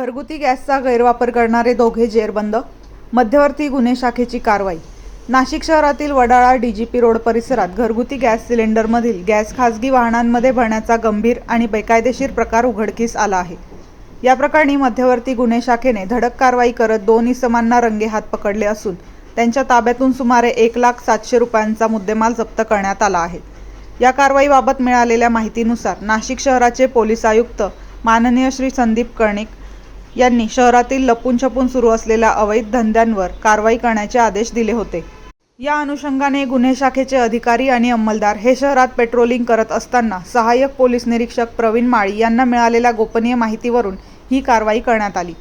घरगुती गॅसचा गैरवापर करणारे दोघे जेरबंद मध्यवर्ती गुन्हे शाखेची कारवाई. नाशिक शहरातील वडाळा डीजीपी रोड परिसरात घरगुती गॅस सिलेंडरमधील गॅस खासगी वाहनांमध्ये भरण्याचा गंभीर आणि बेकायदेशीर प्रकार उघडकीस आला आहे. या प्रकरणी मध्यवर्ती गुन्हे शाखेने धडक कारवाई करत दोन इसमांना रंगेहात पकडले असून त्यांच्या ताब्यातून सुमारे एक लाख सातशे रुपयांचा मुद्देमाल जप्त करण्यात आला आहे. या कारवाईबाबत मिळालेल्या माहितीनुसार नाशिक शहराचे पोलीस आयुक्त माननीय श्री संदीप कर्णिक यांनी शहरातील लपून छपून सुरू असलेल्या अवैध धंद्यांवर कारवाई करण्याचे आदेश दिले होते. या अनुषंगाने गुन्हे शाखेचे अधिकारी आणि अंमलदार हे शहरात पेट्रोलिंग करत असताना सहाय्यक पोलीस निरीक्षक प्रवीण माळी यांना मिळालेल्या गोपनीय माहितीवरून ही कारवाई करण्यात आली.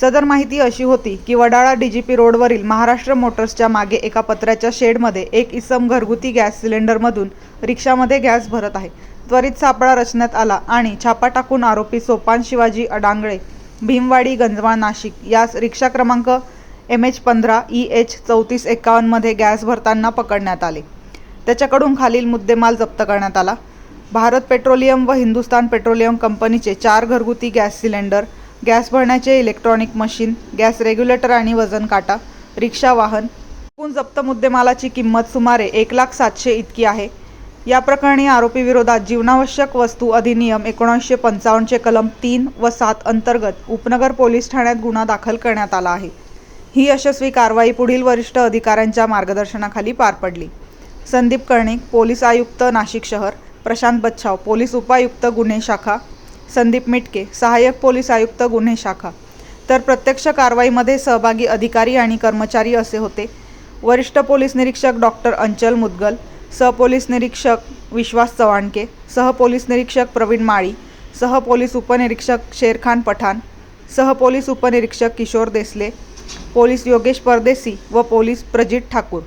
सदर माहिती अशी होती की वडाळा डीजीपी रोडवरील महाराष्ट्र मोटर्सच्या मागे एका पत्र्याच्या शेडमध्ये एक इसम घरगुती गॅस सिलेंडरमधून रिक्षामध्ये गॅस भरत आहे. त्वरित सापळा रचण्यात आला आणि छापा टाकून आरोपी सोपान शिवाजी अडांगळे भीमवाडी गंजवा नाशिक यास रिक्षा क्रमांक एम एच पंधरा ई एच चौतीस एकावन्नमध्ये गॅस भरताना पकडण्यात आले. त्याच्याकडून खालील मुद्देमाल जप्त करण्यात आला. भारत पेट्रोलियम व हिंदुस्तान पेट्रोलियम कंपनीचे चार घरगुती गॅस सिलेंडर गॅस भरण्याचे इलेक्ट्रॉनिक मशीन गॅस रेग्युलेटर आणि वजन काटा रिक्षा वाहन एकूण जप्त मुद्देमालाची किंमत सुमारे एक लाख सातशे इतकी आहे. या प्रकरणी आरोपीविरोधात जीवनावश्यक वस्तू अधिनियम एकोणीसशे पंचावन्नचे कलम तीन व सात अंतर्गत उपनगर पोलीस ठाण्यात गुन्हा दाखल करण्यात आला आहे. ही यशस्वी कारवाई पुढील वरिष्ठ अधिकाऱ्यांच्या मार्गदर्शनाखाली पार पडली. संदीप कर्णिक पोलीस आयुक्त नाशिक शहर. प्रशांत बच्छाव पोलीस उपायुक्त गुन्हे शाखा. संदीप मिटके सहाय्यक पोलीस आयुक्त गुन्हे शाखा. तर प्रत्यक्ष कारवाईमध्ये सहभागी अधिकारी आणि कर्मचारी असे होते. वरिष्ठ पोलीस निरीक्षक डॉक्टर अंचल मुदगल सहपोलीस निरीक्षक विश्वास चव्हाणके सहपोलीस निरीक्षक प्रवीण माळी सहपोलीस उपनिरीक्षक शेरखान पठाण सहपोलीस उपनिरीक्षक किशोर देसले पोलीस योगेश परदेसी व पोलीस प्रजित ठाकूर.